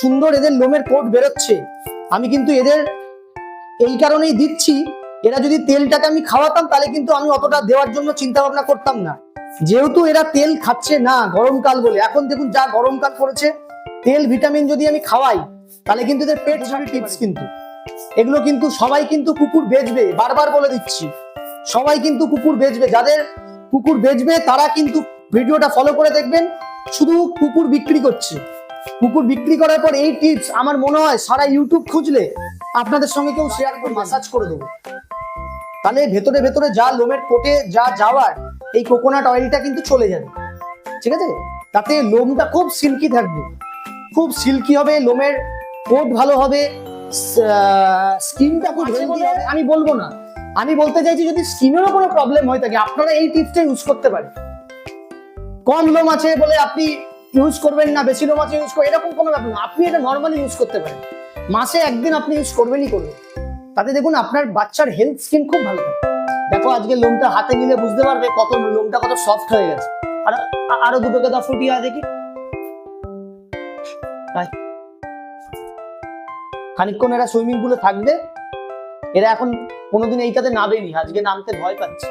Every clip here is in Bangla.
সুন্দর এদের লোমের কোট বেরোচ্ছে। আমি কিন্তু এদের এই কারণেই দিচ্ছি, এরা যদি তেলটাকে আমি খাওয়াতাম তাহলে কিন্তু আমি অতটা দেওয়ার জন্য চিন্তা ভাবনা করতাম না। যেহেতু এরা তেল খাচ্ছে না গরমকাল বলে, এখন দেখুন যা গরমকাল পড়েছে, তেল, ভিটামিন যদি আমি খাওয়াই, তাহলে কিন্তু এদের পেট ছাড়ি টিপস কিন্তু। এগুলো কিন্তু সবাই কিন্তু কুকুর বেচবে, বারবার বলে দিচ্ছি। সবাই কিন্তু কুকুর বেচবে, যাদের কুকুর বেচবে তারা কিন্তু ভিডিওটা ফলো করে দেখবেন, শুধু কুকুর বিক্রি করছে। কুকুর বিক্রি করার পর এই টিপস আমার মনে হয় সারা ইউটিউব খুঁজলে আপনাদের সঙ্গে কেউ শেয়ার করে মাসাজ করে দেবো। তাহলে ভেতরে ভেতরে যা লোমের কোটে যা যাওয়ার এই কোকোনাট অয়েলটা কিন্তু চলে যাবে। ঠিক আছে? তাতে লোমটা খুব সিল্কি থাকবে। খুব সিল্কি হবে লোমের কোট ভালো হবে স্কিনটা খুব হেলদি হবে। আমি বলব না। আমি বলতে চাইছি যদি স্কিনেরও কোনো প্রবলেম হয়ে থাকে আপনারা এই টিপসটা ইউজ করতে পারেন। কম লোম আছে বলে আপনি ইউজ করবেন না, বেশি লোম ইউজ করবেন এরকম কোনো ব্যাপার না। আপনি এটা নর্মালি ইউজ করতে পারেন। মাসে একদিন আপনি ইউজ করবেনই করবেন। তাতে দেখুন, আপনার বাচ্চার হেলথ স্কিন খুব ভালো থাকে। দেখো, আজকে লোমটা হাতে নিলে বুঝতে পারবে কত লোমটা কত সফট হয়ে গেছে। আর আরও দুটোকে দাও, ফুটিয়ে কি আয়। খানিকক্ষণ এরা সুইমিং পুলে থাকবে। এরা এখন কোনোদিন এইটাতে নামেনি, আজকে নামতে ভয় পাচ্ছে।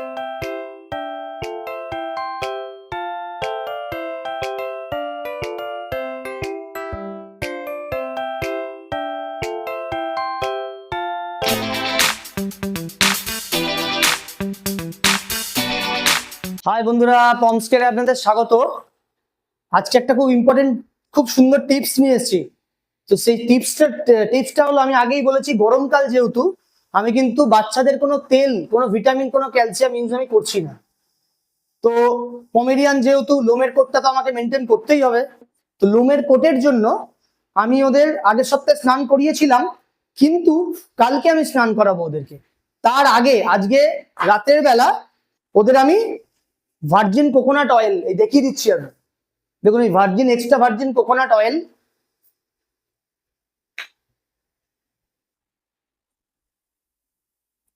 হাই বন্ধুরা পমস্কেরে আপনাদের স্বাগত। আজকে একটা খুব ইম্পর্টেন্ট খুব সুন্দর টিপস নিয়ে এসেছি। তো সেই টিপসটা টিপসটা হলো, আমি আগেই বলেছি, গরমকাল যেহেতু, আমি কিন্তু বাচ্চাদের কোনো তেল, কোনো ভিটামিন কোনো ক্যালসিয়াম ইউজ আমি করছি না। তো পমেরিয়ান যেহেতু, লোমের কোটটা তো আমাকে মেনটেন করতেই হবে। তো লোমের কোটের জন্য আমি ওদের আগের সপ্তাহে স্নান করিয়েছিলাম, কিন্তু কালকে আমি স্নান করাবো ওদেরকে। তার আগে, আজকে রাতের বেলা ওদের আমি ভার্জিন কোকোনাট অয়েল এই দেখিয়ে দিচ্ছি আমি। দেখুন, এই virgin extra virgin coconut oil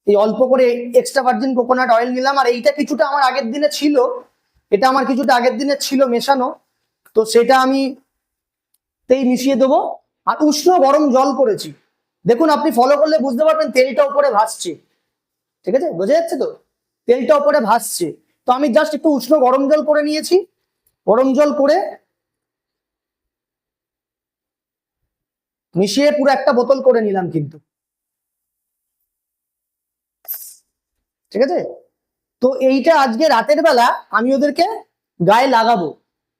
এই অল্প করে এক্সট্রা ভার্জিন কোকোনাট অয়েল নিলাম, আর এইটা কিছুটা আমার আগের দিনে ছিল। এটা আমার কিছুটা আগের দিনে ছিল মেশানো। তো সেটা আমি তেই মিশিয়ে দেবো। আর উষ্ণ গরম জল করেছি। দেখুন, আপনি ফলো করলে বুঝতে পারবেন তেলটা উপরে ভাসছে। ঠিক আছে? বোঝা যাচ্ছে তো? তেলটা উপরে ভাসছে। তো আমি জাস্ট একটু উষ্ণ গরম জল করে নিয়েছি। গরম জল করে মিশিয়ে পুরো একটা বোতল করে নিলাম কিন্তু। ঠিক আছে? তো এইটা আজকে রাতের বেলা আমি ওদেরকে গায়ে লাগাবো।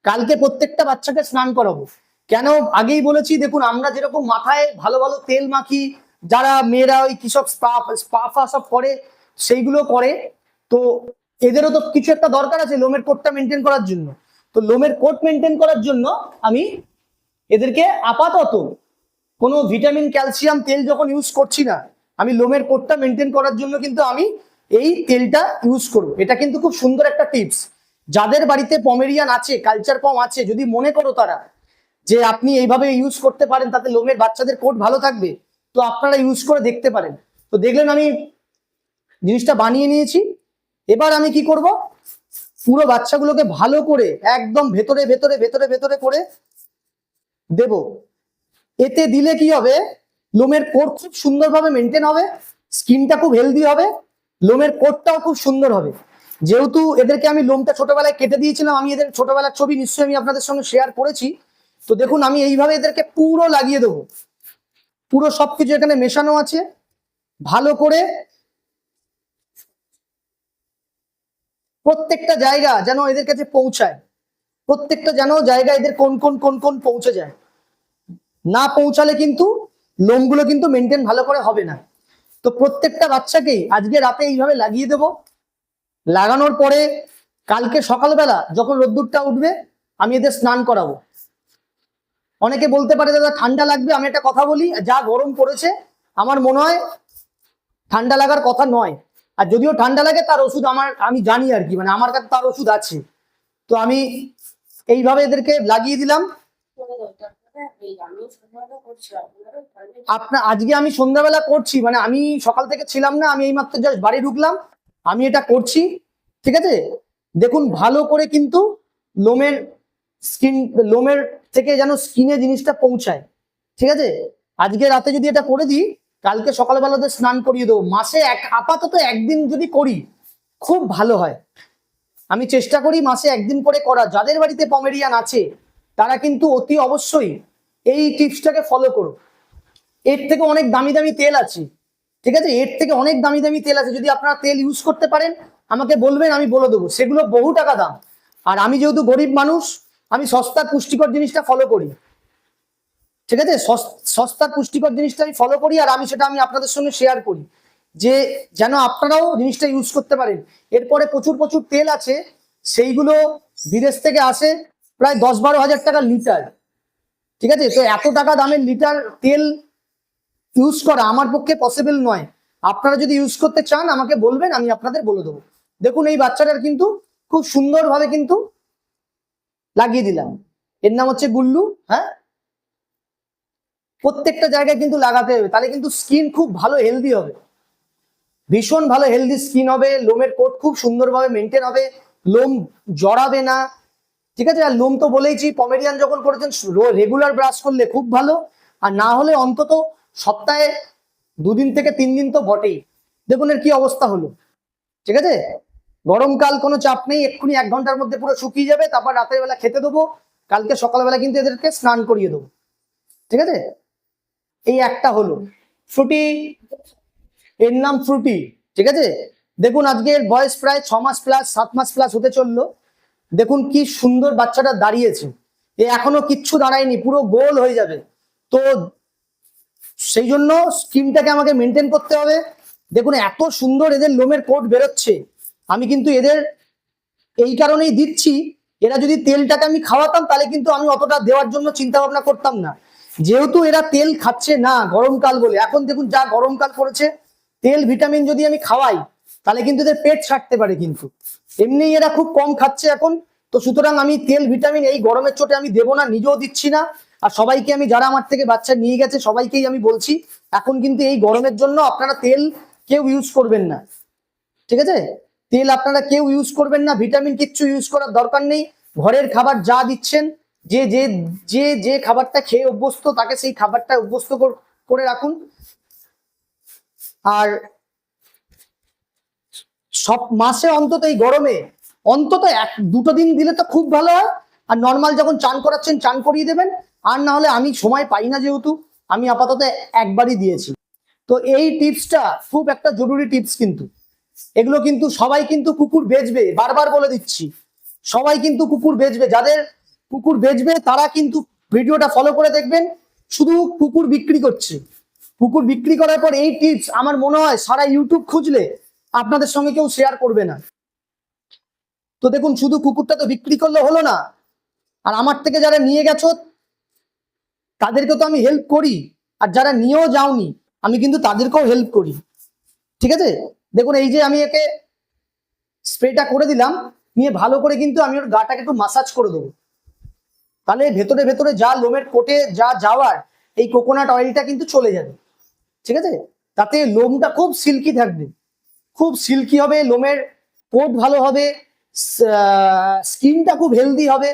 কালকে প্রত্যেকটা বাচ্চাকে স্নান করাবো। কেন? আগেই বলেছি, দেখুন, আমরা যেরকম মাথায় ভালো ভালো তেল মাখি, যারা মেয়েরা ওই কৃষক স্পা স্পাফা সব করে, সেইগুলো করে। তো এদেরও তো কিছু একটা দরকার আছে লোমের কোটটা মেনটেন করার জন্য। তো লোমের কোট মেনটেন করার জন্য আমি এদেরকে আপাতত কোনো ভিটামিন, ক্যালসিয়াম, তেল যখন ইউজ করছি না, আমি লোমের কোটটা মেনটেন করার জন্য কিন্তু আমি এই তেলটা ইউজ করব। এটা কিন্তু খুব সুন্দর একটা টিপস যাদের বাড়িতে পমেরিয়ান আছে কালচার পম আছে, যদি মনে করো তারা যে আপনি এইভাবে ইউজ করতে পারেন, তাতে লোমের বাচ্চাদের কোট ভালো থাকবে, তো আপনারা ইউজ করে দেখতে পারেন। তো দেখলেন আমি জিনিসটা বানিয়ে নিয়েছি। এবার আমি কি করব? পুরো বাচ্চাগুলোকে ভালো করে, একদম ভেতরে ভেতরে ভেতরে ভেতরে করে দেব। এতে দিলে কি হবে? লোমের কোট খুব সুন্দরভাবে মেনটেন হবে, স্কিনটা খুব হেলদি হবে, লোমের কোটটাও খুব সুন্দর হবে। যেহেতু এদেরকে আমি লোমটা ছোটবেলায় কেটে দিয়েছিলাম, আমি এদের ছোটবেলার ছবি নিশ্চয়ই আমি আপনাদের সঙ্গে শেয়ার করেছি। তো দেখুন, আমি এইভাবে এদেরকে পুরো লাগিয়ে দেবো। পুরো সবকিছু এখানে মেশানো আছে। ভালো করে প্রত্যেকটা জায়গা যেন এদের কাছে পৌঁছায়। প্রত্যেকটা যেন জায়গা এদের কোন কোন কোন কোন পৌঁছে যায়। না পৌঁছালে কিন্তু লোমগুলো কিন্তু মেনটেন ভালো করে হবে না। তো প্রত্যেকটা বাচ্চাকেই আজকে রাতে এইভাবে লাগিয়ে দেব। লাগানোর পরে কালকে সকালবেলা যখন রোদ্দুরটা উঠবে, আমি এদের স্নান করাবো। অনেকে বলতে পারে, দাদা, ঠান্ডা লাগবে, আমি একটা কথা বলি, যা গরম পড়েছে, আমার মনে হয় ঠান্ডা লাগার কথা নয়। আর যদিও ঠান্ডা লাগে, তার ওষুধ আমার, আমি জানি আর কি মানে আমার কাছে তার ওষুধ আছে। তো আমি এইভাবে এদেরকে লাগিয়ে দিলাম। আপনার আজকে আমি সন্ধ্যাবেলা করছি মানে আমি সকাল থেকে ছিলাম না, আমি এইমাত্র জাস্ট বাড়ি ঢুকলাম, আমি এটা করছি, ঠিক আছে? দেখুন, ভালো করে কিন্তু লোমের স্কিন, লোমের থেকে যেন স্কিনে জিনিসটা পৌঁছায়, ঠিক আছে? আজকে রাতে যদি এটা করে দিই কালকে সকালবেলাতে স্নান করিয়ে দেবো। মাসে এক আপাতত একদিন যদি করি, খুব ভালো হয়। আমি চেষ্টা করি মাসে একদিন করে করা যাদের বাড়িতে পমেরিয়ান আছে, তারা কিন্তু অতি অবশ্যই এই টিপসটাকে ফলো করো এর থেকে অনেক দামি দামি তেল আছে, ঠিক আছে? এর থেকে অনেক দামি দামি তেল আছে। যদি আপনারা তেল ইউজ করতে পারেন, আমাকে বলবেন, আমি বলে দেবো। সেগুলো বহু টাকা দাম। আর আমি যেহেতু গরিব মানুষ, আমি সস্তা পুষ্টিকর জিনিসটা ফলো করি। ঠিক আছে? সস- সস্তার পুষ্টিকর জিনিসটা আমি ফলো করি আর আমি সেটা আমি আপনাদের সঙ্গে শেয়ার করি। যে যেন আপনারাও জিনিসটা ইউজ করতে পারেন। এরপরে প্রচুর প্রচুর তেল আছে। সেইগুলো বিদেশ থেকে আসে প্রায় দশ বারো হাজার টাকা লিটার। ঠিক আছে? তো এত টাকা দামের লিটার তেল ইউজ করা আমার পক্ষে পসিবল নয়। আপনারা যদি ইউজ করতে চান, আমাকে বলবেন, আমি আপনাদের বলে দেবো। দেখুন, এই বাচ্চাটার কিন্তু খুব সুন্দরভাবে কিন্তু লাগিয়ে দিলাম। এর নাম হচ্ছে গুল্লু হ্যাঁ? প্রত্যেকটা জায়গায় কিন্তু লাগাতে হবে, তাহলে কিন্তু স্কিন খুব ভালো হেলদি হবে। ভীষণ ভালো হেলদি স্কিন হবে, লোমের কোট খুব সুন্দরভাবে মেনটেন হবে, লোম জড়াবে না, ঠিক আছে? আর লোম তো বলেইছি পমেরিয়ান যখন করেছেন রেগুলার ব্রাশ করলে খুব ভালো, আর না হলে অন্তত সপ্তাহে দুদিন থেকে তিন দিন তো বটেই। দেখুন এর কি অবস্থা হলো, ঠিক আছে? গরমকাল কোনো চাপ নেই, এক্ষুনি এক ঘণ্টার মধ্যে পুরো শুকিয়ে যাবে, তারপর রাতের বেলা খেতে দেবো, কালকে সকালবেলা কিন্তু এদেরকে স্নান করিয়ে দেবো, ঠিক আছে? এই একটা হলো। ফ্রুটি, এর নাম ফ্রুটি, ঠিক আছে? দেখুন, আজকের বয়স প্রায় ছ মাস প্লাস সাত মাস প্লাস হতে চলল। দেখুন কি সুন্দর বাচ্চাটা দাঁড়িয়েছে। এ এখনও কিচ্ছু দাঁড়ায়নি, পুরো গোল হয়ে যাবে। তো সেই জন্য স্কিনটাকে আমাকে মেনটেন করতে হবে। দেখুন, এত সুন্দর এদের লোমের কোট বেরোচ্ছে। আমি কিন্তু এদের এই কারণেই দিচ্ছি, এরা যদি তেলটাকে আমি খাওয়াতাম, তাহলে কিন্তু আমি অতটা দেওয়ার জন্য চিন্তা ভাবনা করতাম না। যেহেতু এরা তেল খাচ্ছে না গরমকাল বলে, এখন দেখুন যা গরমকাল পড়েছে, তেল, ভিটামিন যদি আমি খাওয়াই, তাহলে কিন্তু এদের পেট ছাড়তে পারে কিন্তু। এমনি এরা খুব কম খাচ্ছে এখন, তো সুতরাং আমি তেল, ভিটামিন এই গরমের চোটে আমি দেবো না, নিজেও দিচ্ছি না, আর সবাইকে আমি যারা আমার থেকে বাচ্চা নিয়ে গেছে, সবাইকেই আমি বলছি, এখন কিন্তু এই গরমের জন্য আপনারা তেল কেউ ইউজ করবেন না। ঠিক আছে? তেল আপনারা কেউ ইউজ করবেন না, ভিটামিন কিচ্ছু ইউজ করার দরকার নেই, ঘরের খাবার যা দিচ্ছেন যে যে যে যে খাবারটা খেয়ে অভ্যস্ত, তাকে সেই খাবারটা অভ্যস্ত কর- রাখুন। আর সব মাসে অন্তত এই গরমে, অন্তত এক, দুটো দিন দিলে তো খুব ভালো হয়। আর নর্মাল যখন চান করাচ্ছেন, চান করিয়ে দেবেন। আর না হলে আমি সময় পাই না যেহেতু, আমি আপাতত একবারই দিয়েছি। তো এই টিপসটা খুব একটা জরুরি টিপস কিন্তু। এগুলো কিন্তু সবাই কিন্তু কুকুর বেচবে, বারবার বলে দিচ্ছি। সবাই কিন্তু কুকুর বেচবে। যাদের কুকুর বেচবে, তারা কিন্তু ভিডিওটা ফলো করে দেখবেন। শুধু কুকুর বিক্রি করছে। কুকুর বিক্রি করার পর এই টিপস আমার মনে হয় সারা ইউটিউব খুঁজলে আপনাদের সঙ্গে কেউ শেয়ার করবে না। তো দেখুন, শুধু কুকুরটা তো বিক্রি করলে হলো না। আর আমার থেকে যারা নিয়ে গেছো, তাদেরকে তো আমি হেল্প করি। আর যারা নিয়েও যাওনি, আমি কিন্তু তাদেরকেও হেল্প করি। ঠিক আছে? দেখুন, এই যে আমি একে স্প্রেটা করে দিলাম। নিয়ে ভালো করে কিন্তু আমি ওর গাটাকে একটু মাসাজ করে দেবো। তাহলে ভেতরে ভেতরে যা লোমের কোটে যা যাওয়ার, এই কোকোনাট অয়েলটা কিন্তু চলে যাবে। ঠিক আছে? তাতে লোমটা খুব সিল্কি থাকবে। খুব সিল্কি হবে, লোমের কোট ভালো হবে স্কিনটা খুব হেলদি হবে।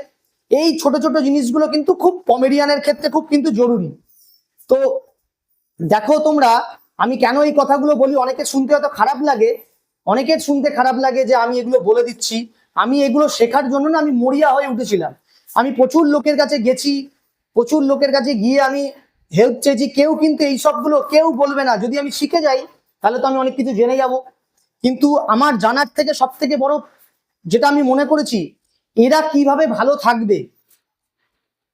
এই ছোট ছোট জিনিসগুলো কিন্তু খুব পমেরিয়ানের ক্ষেত্রে খুব কিন্তু জরুরি। তো দেখো তোমরা, আমি কেন এই কথাগুলো বলি? অনেকে শুনতে হয়তো খারাপ লাগে। অনেকের শুনতে খারাপ লাগে যে আমি এগুলো বলে দিচ্ছি। আমি এগুলো শেখার জন্য না আমি মরিয়া হয়ে উঠেছিলাম। আমি প্রচুর লোকের কাছে গেছি, প্রচুর লোকের কাছে গিয়ে আমি হেল্প চেয়েছি। কেউ কিন্তু এই সবগুলো কেউ বলবে না। যদি আমি শিখে যাই, তাহলে তো আমি অনেক কিছু জেনে যাব। কিন্তু আমার জানার থেকে সব থেকে বড় যেটা আমি মনে করেছি, এরা কীভাবে ভালো থাকবে?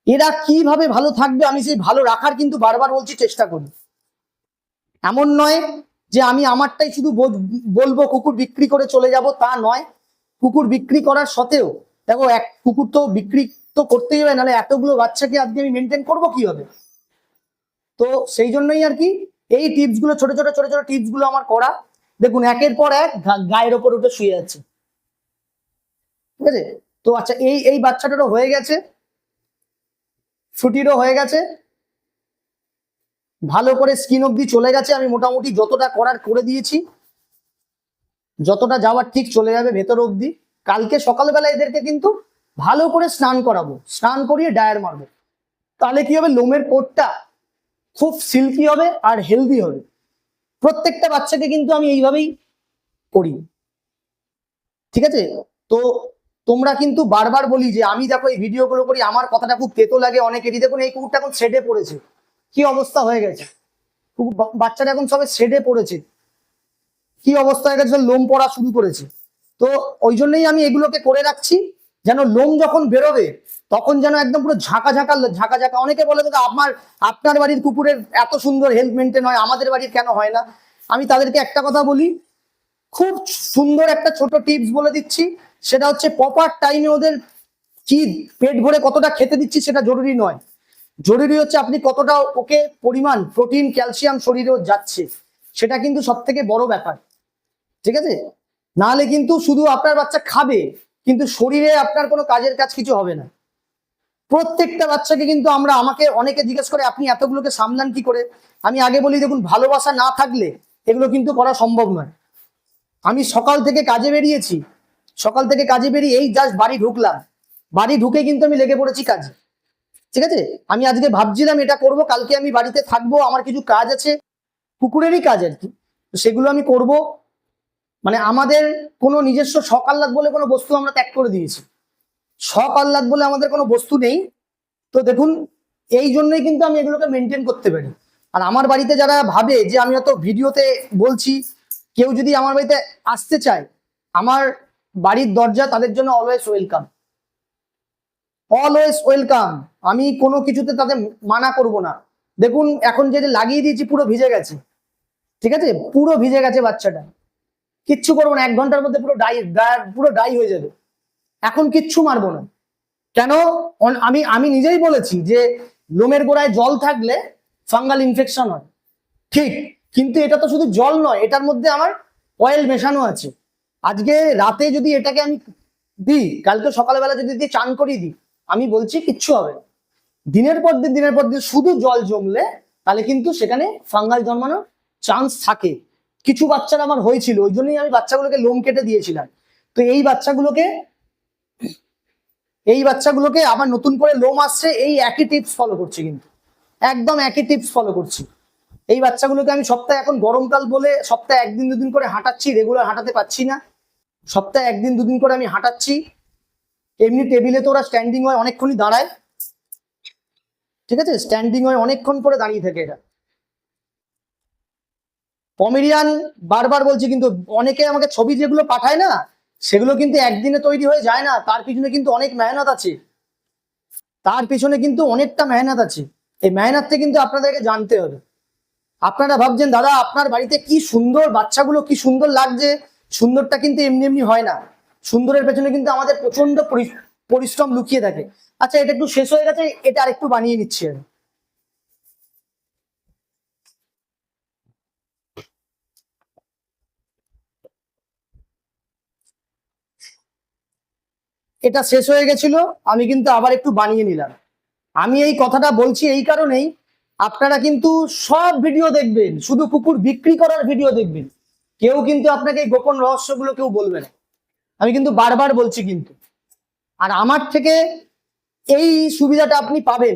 এরা কীভাবে ভালো থাকবে? আমি সেই ভালো রাখার কিন্তু বারবার বলছি, চেষ্টা করি। এমন নয় যে আমি আমারটাই শুধু বলব, কুকুর বিক্রি করে চলে যাব, তা নয়। কুকুর বিক্রি করার সত্ত্বেও, দেখো, এক কুকুর তো বিক্রি তো করতেই হবে, নাহলে এতগুলো বাচ্চাকে আজকে আমি মেনটেন করব কীভাবে? তো সেই জন্যই আর কি এই টিপসগুলো, ছোট ছোট ছোট ছোট টিপসগুলো আমার করা। দেখুন, একের পর এক গায়ের ওপর উঠে শুয়ে যাচ্ছে। ঠিক আছে? তো আচ্ছা এই এই বাচ্চাটারও হয়ে গেছে। ফ্রুটিরও হয়ে গেছে। ভালো করে স্কিন অবধি চলে গেছে। আমি মোটামুটি যতটা করার করে দিয়েছি, যতটা যাওয়ার ঠিক চলে যাবে ভেতর অবধি কালকে সকালবেলা এদেরকে কিন্তু ভালো করে স্নান করাবো, স্নান করিয়ে ডায়ার মারবো। তাহলে কি হবে? লোমের কোটটা খুব সিল্কি হবে আর হেলদি হবে। প্রত্যেকটা বাচ্চাকে কিন্তু আমি এইভাবেই করি। ঠিক আছে? তো তোমরা কিন্তু বারবার বলি যে, আমি দেখো এই ভিডিওগুলো করি, আমার কথাটা খুব তেতো লাগে অনেকেরই দেখুন, এই কুকুরটা এখন শেডে পড়েছে। কি অবস্থা হয়ে গেছে? বাচ্চাটা এখন সবে শেডে পড়েছে। কি অবস্থা হয়ে গেছে? লোম পড়া শুরু করেছে। তো ওই জন্যই আমি এগুলোকে করে রাখছি। যেন লোম যখন বেরোবে, তখন যেন একদম পুরো ঝাঁকা ঝাঁকা ঝাঁকা ঝাঁকা। অনেকে বলে দাদা, আমার, আপনার বাড়ির কুকুরের এত সুন্দর হেলথ মেনটেন হয়, আমাদের বাড়ির কেন হয় না? আমি তাদেরকে একটা কথা বলি, খুব সুন্দর একটা ছোট টিপস বলে দিচ্ছি। সেটা হচ্ছে প্রপার টাইমে ওদের কি পেট ভরে কতটা খেতে দিচ্ছি সেটা জরুরি নয়। জরুরি হচ্ছে আপনি কতটা ওকে পরিমাণ প্রোটিন ক্যালসিয়াম শরীরেও যাচ্ছে। সেটা কিন্তু সব থেকে বড় ব্যাপার। ঠিক আছে? নাহলে কিন্তু শুধু আপনার বাচ্চা খাবে কিন্তু শরীরে আপনার কোনো কাজের কাজ কিছু হবে না। প্রত্যেকটা বাচ্চাকে কিন্তু আমরা, আমাকে অনেকে জিজ্ঞেস করে, আপনি এতগুলোকে সামলান কি করে? আমি আগে বলি, দেখুন, ভালোবাসা না থাকলে এগুলো কিন্তু করা সম্ভব নয়। আমি সকাল থেকে কাজে বেরিয়েছি। সকাল থেকে কাজে বেরিয়ে এই জাস্ট বাড়ি ঢুকলাম। বাড়ি ঢুকে কিন্তু আমি লেগে পড়েছি কাজে। ঠিক আছে? আমি আজকে ভাবছিলাম এটা করব, কালকে আমি বাড়িতে থাকব, আমার কিছু কাজ আছে কুকুরেরই কাজ আর কি। সেগুলো আমি করব। মানে আমাদের কোনো নিজস্ব শখ আহ্লাদ বলে কোনো বস্তু আমরা ত্যাগ করে দিয়েছি। শখ আহ্লাদ বলে আমাদের কোনো বস্তু নেই। তো দেখুন, এই জন্যই কিন্তু আমি এগুলোকে মেনটেন করতে পারি। আর আমার বাড়িতে যারা ভাবে যে আমি হয়তো ভিডিওতে বলছি, কেউ যদি আমার বাড়িতে আসতে চায়, আমার বাড়ির দরজা তাদের জন্য অলওয়েজ ওয়েলকাম অলওয়েজ ওয়েলকাম আমি কোনো কিছুতে তাদের মানা করব না। দেখুন, এখন যেটা লাগিয়ে দিয়েছি, পুরো ভিজে গেছে। ঠিক আছে? পুরো ভিজে গেছে বাচ্চাটা। কিচ্ছু করব না, এক ঘণ্টার মধ্যে পুরো ডাই পুরো ডাই হয়ে যাবে। এখন কিচ্ছু মারবো না। কেন? আমি আমি নিজেই বলেছি যে লোমের গোড়ায় জল থাকলে ফাঙ্গাল ইনফেকশন হয়। ঠিক, কিন্তু এটা তো শুধু জল নয়, এটার মধ্যে আমার অয়েল মেশানো আছে। আজকে রাতে যদি এটাকে আমি দিই, কালকে সকালবেলা যদি দিয়ে চান করিয়ে দিই, আমি বলছি কিচ্ছু হবে। দিনের পর দিন, দিনের পর দিন শুধু জল জমলে তাহলে কিন্তু সেখানে ফাঙ্গাল জন্মানোর চান্স থাকে। কিছু বাচ্চারা আমার হয়েছিল, ওই জন্যই আমি বাচ্চাগুলোকে লোম কেটে দিয়েছিলাম। তো এই বাচ্চাগুলোকে এই বাচ্চাগুলোকে আবার নতুন করে লোম আসছে, এই একই টিপস ফলো করছি কিন্তু। একদম একই টিপস ফলো করছি। এই বাচ্চাগুলোকে আমি সপ্তাহে এখন গরমকাল বলে সপ্তাহে একদিন দুদিন করে হাঁটাচ্ছি রেগুলার হাঁটাতে পারছি না। সপ্তাহে একদিন দুদিন করে আমি হাঁটাচ্ছি। এমনি টেবিলে তো ওরা স্ট্যান্ডিং হয়, অনেকক্ষণই দাঁড়ায়। ঠিক আছে? স্ট্যান্ডিং হয়, অনেকক্ষণ করে দাঁড়িয়ে থাকে এটা পমেরিয়ান বারবার বলছি কিন্তু অনেকে আমাকে ছবি যেগুলো পাঠায় না, সেগুলো কিন্তু একদিনে তৈরি হয়ে যায় না, তার পিছনে কিন্তু অনেক মেহনত আছে। তার পিছনে কিন্তু অনেকটা মেহনত আছে। এই মেহনতটা কিন্তু আপনাদেরকে জানতে হবে। আপনারা ভাবছেন, দাদা, আপনার বাড়িতে কি সুন্দর বাচ্চাগুলো, কি সুন্দর লাগছে? সুন্দরটা কিন্তু এমনি এমনি হয় না। সুন্দরের পেছনে কিন্তু আমাদের প্রচণ্ড পরিশ্রম লুকিয়ে থাকে। আচ্ছা এটা একটু শেষ হয়ে গেছে, এটা আরেকটু বানিয়ে নিচ্ছি আমি। এটা শেষ হয়ে গেছিল, আমি কিন্তু আবার একটু বানিয়ে নিলাম। আমি এই কথাটা বলছি এই কারণেই, আপনারা কিন্তু সব ভিডিও দেখবেন, শুধু কুকুর বিক্রি করার ভিডিও দেখবেন। কেউ কিন্তু আপনাকে এই গোপন রহস্যগুলো কেউ বলবে না। আমি কিন্তু বারবার বলছি কিন্তু। আর আমার থেকে এই সুবিধাটা আপনি পাবেন,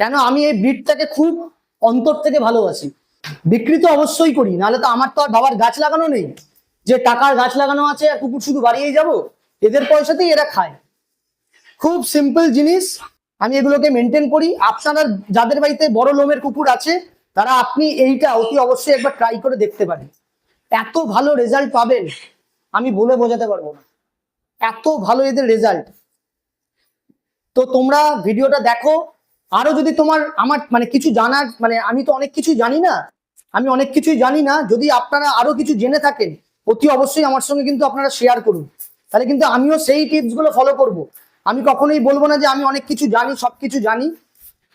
কেন আমি এই ব্রিডটাকে খুব অন্তর থেকে ভালোবাসি। বিক্রি তো অবশ্যই করি, নাহলে তো আমার তো আর বাবার গাছ লাগানো নেই। যে টাকার গাছ লাগানো আছে আর কুকুর শুধু বাড়িয়েই যাব, এদের পয়সাতেই এরা খায়। খুব সিম্পল জিনিস। আমি এগুলোকে মেনটেন করি। আপনারা যাদের বাড়িতে বড় লোমের কুকুর আছে, তারা আপনি এইটা অতি অবশ্যই একবার ট্রাই করে দেখতে পারেন। এত ভালো রেজাল্ট পাবেন, আমি বলে বোঝাতে পারব না। এত ভালো এদের রেজাল্ট তো তোমরা ভিডিওটা দেখো। আরও যদি তোমার, আমার মানে কিছু জানার মানে আমি তো অনেক কিছু জানি না। আমি অনেক কিছুই জানি না। যদি আপনারা আরও কিছু জেনে থাকেন, অতি অবশ্যই আমার সঙ্গে কিন্তু আপনারা শেয়ার করুন। তাহলে কিন্তু আমিও সেই টিপসগুলো ফলো করব। আমি কখনোই বলব না যে আমি অনেক কিছু জানি, সবকিছু জানি।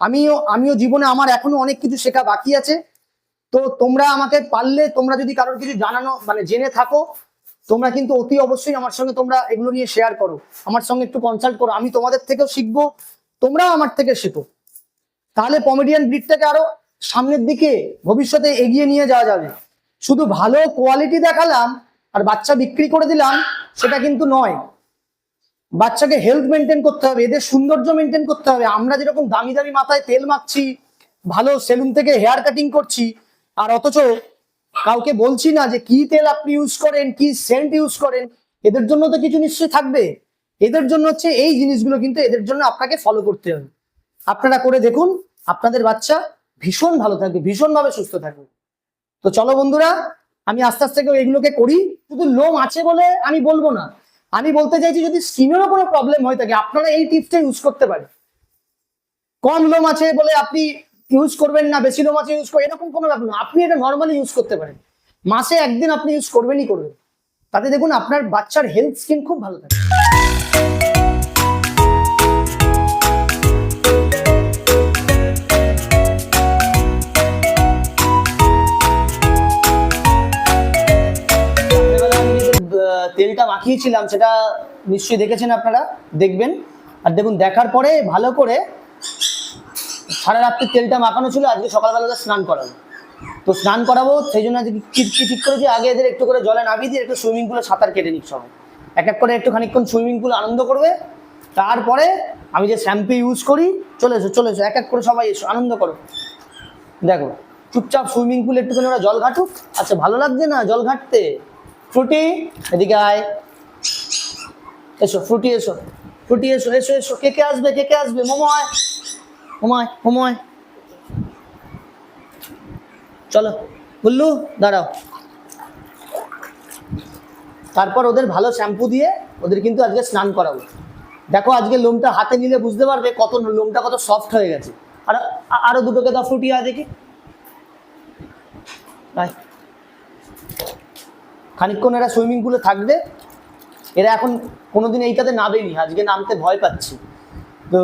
আমিও আমিও জীবনে আমার এখনও অনেক কিছু শেখা বাকি আছে। তো তোমরা আমাকে পারলে তোমরা যদি কারোর কিছু জানানো মানে জেনে থাকো, তোমরা কিন্তু অতি অবশ্যই আমার সঙ্গে তোমরা এগুলো নিয়ে শেয়ার করো। আমার সঙ্গে একটু কনসাল্ট করো। আমি তোমাদের থেকেও শিখব, তোমরাও আমার থেকে শেখো। তাহলে কমেডিয়ান ব্রিডটাকে আরও সামনের দিকে, ভবিষ্যতে এগিয়ে নিয়ে যাওয়া যাবে। শুধু ভালো কোয়ালিটি দেখালাম আর বাচ্চা বিক্রি করে দিলাম, সেটা কিন্তু নয়। বাচ্চাকে হেলথ মেনটেন করতে হবে, এদের সৌন্দর্য মেনটেন করতে হবে। আমরা যেরকম দামি দামি মাথায় তেল মাখছি, ভালো সেলুন থেকে হেয়ার কাটিং করছি, আর অথচ কাউকে বলছি না যে কি তেল আপনি ইউজ করেন, কি সেন্ট ইউজ করেন, এদের জন্য তো কিছু নিশ্চয়ই থাকবে। এদের জন্য হচ্ছে এই জিনিসগুলো কিন্তু এদের জন্য আপনাকে ফলো করতে হবে। আপনারা করে দেখুন, আপনাদের বাচ্চা ভীষণ ভালো থাকবে, ভীষণভাবে সুস্থ থাকবে। তো চলো বন্ধুরা, আমি আস্তে আস্তে এগুলোকে করি। শুধু লোম আছে বলে আমি বলব না। আমি বলতে চাইছি, যদি স্কিনেরও কোনো প্রবলেম হয়ে থাকে, আপনারা এই টিপসটা ইউজ করতে পারেন। কম লোম আছে বলে আপনি ইউজ করবেন না, বেশি লোম আছে ইউজ করবেন এরকম কোনো ব্যাপার না। আপনি এটা নর্মালি ইউজ করতে পারেন। মাসে একদিন আপনি ইউজ করবেনই করবেন। তাতে দেখুন, আপনার বাচ্চার হেলথ স্কিন খুব ভালো থাকে। মাখিয়েছিলাম সেটা নিশ্চয়ই দেখেছেন আপনারা, দেখবেন। আর দেখুন, দেখার পরে ভালো করে সারা রাত্রি তেলটা মাখানো ছিল, আজকে সকালবেলা স্নান করাবো। তো স্নান করাবো, সেই জন্য আজকে কি ঠিক করেছি? আগে এদের একটু করে জলে নামিয়ে দিয়ে একটু সুইমিং পুলে সাঁতার কেটে নিক সবাই। এক এক করে একটু খানিকক্ষণ সুইমিং পুল আনন্দ করবে। তারপরে আমি যে শ্যাম্পু ইউজ করি, চলে এসো চলে এসো, এক এক করে সবাই এসো, আনন্দ করো। দেখো, চুপচাপ সুইমিং পুলে একটুখানি ওরা জল ঘাটুক। আচ্ছা ভালো লাগছে না জল ঘাটতে? ফ্রুটি এদিকে আয়। এসো ফ্রুটি এসো ফ্রুটি এসো এসো এসো, কে কে আসবে, কে কে আসবে? মোময় মোময় চলো বুল্লু দাঁড়াও। তারপর ওদের ভালো শ্যাম্পু দিয়ে ওদের কিন্তু আজকে স্নান করাবো। দেখো, আজকে লোমটা হাতে নিলে বুঝতে পারবে কত লোমটা কত সফট হয়ে গেছে। আর, আরও দুটোকে দাও ফুটিয়ে আয় দেখি। আয়। খানিকক্ষণ এরা সুইমিং পুলে থাকবে। এরা এখন কোনোদিন এইটাতে নামেনি, আজকে নামতে ভয় পাচ্ছি। তো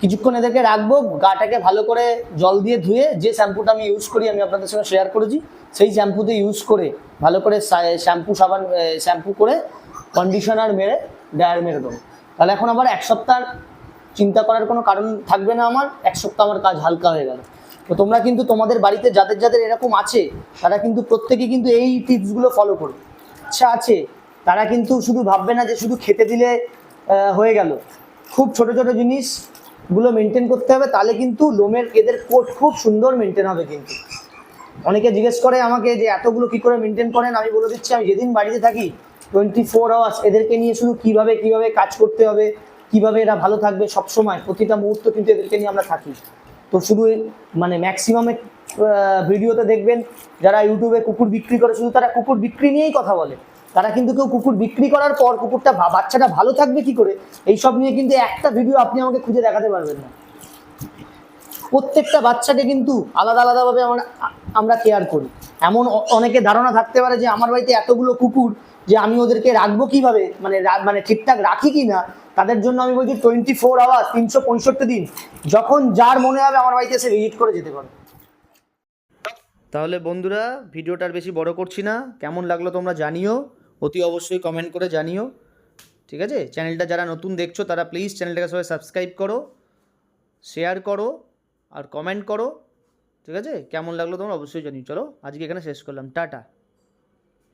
কিছুক্ষণ এদেরকে রাখব, গাটাকে ভালো করে জল দিয়ে ধুয়ে যে শ্যাম্পুটা আমি ইউজ করি, আমি আপনাদের সঙ্গে শেয়ার করেছি, সেই শ্যাম্পুতে ইউজ করে, ভালো করে শ্যাম্পু, সাবান শ্যাম্পু করে কন্ডিশনার মেরে ড্রায়ার মেরে দেবো। তাহলে এখন আবার এক সপ্তাহ চিন্তা করার কোনো কারণ থাকবে না আমার, এক সপ্তাহ আমার কাজ হালকা হয়ে গেল। তো তোমরা কিন্তু তোমাদের বাড়িতে যাদের যাদের এরকম আছে, তারা কিন্তু প্রত্যেকে কিন্তু এই টিপসগুলো ফলো করো আচ্ছা আছে। তারা কিন্তু শুধু ভাববে না যে শুধু খেতে দিলে হয়ে গেল। খুব ছোট ছোট জিনিসগুলো মেনটেন করতে হবে, তাহলে কিন্তু লোমের এদের কোট খুব সুন্দর মেনটেন হবে কিন্তু। অনেকে জিজ্ঞেস করে আমাকে যে এতগুলো কি করে মেনটেন করেন, আমি বলে দিচ্ছি, আমি যেদিন বাড়িতে থাকি টোয়েন্টি ফোর আওয়ার্স এদেরকে নিয়ে শুধু কীভাবে কীভাবে কাজ করতে হবে, কীভাবে এরা ভালো থাকবে, সব সময়, প্রতিটা মুহূর্ত কিন্তু এদেরকে নিয়ে আমরা থাকি। তো শুধু মানে ম্যাক্সিমামে ভিডিওতে দেখবেন, যারা ইউটিউবে কুকুর বিক্রি করে, শুধু তারা কুকুর বিক্রি নিয়েই কথা বলে। তারা কিন্তু কেউ কুকুর বিক্রি করার পর কুকুরটা বাচ্চাটা ভালো থাকবে কি করে? এইসব নিয়ে কিন্তু একটা ভিডিও আপনি আমাকে খুঁজে দেখাতে পারবেন না। প্রত্যেকটা বাচ্চাকে কিন্তু আলাদা আলাদাভাবে আমরা আমরা কেয়ার করি। এমন অনেকে ধারণা থাকতে পারে যে আমার বাড়িতে এতগুলো কুকুর যে আমি ওদেরকে রাখব কীভাবে? মানে মানে ঠিকঠাক রাখি কি না? তাদের জন্য আমি বলছি টোয়েন্টি ফোর আওয়ার তিনশো পঁয়ষট্টি দিন। যখন যার মনে হবে আমার বাড়িতে এসে ভিজিট করে যেতে পারে তাহলে বন্ধুরা ভিডিওটা আর বেশি বড় করছি না। কেমন লাগল তোমরা জানিও। অতি অবশ্যই কমেন্ট করে জানিও। ঠিক আছে? চ্যানেলটা যারা নতুন দেখছ, তারা প্লিজ চ্যানেলটাকে সবাই সাবস্ক্রাইব করো শেয়ার করো, আর কমেন্ট করো। ঠিক আছে? কেমন লাগল তোমরা অবশ্যই জানিও। চলো, আজকে এখানে শেষ করলাম। টাটা।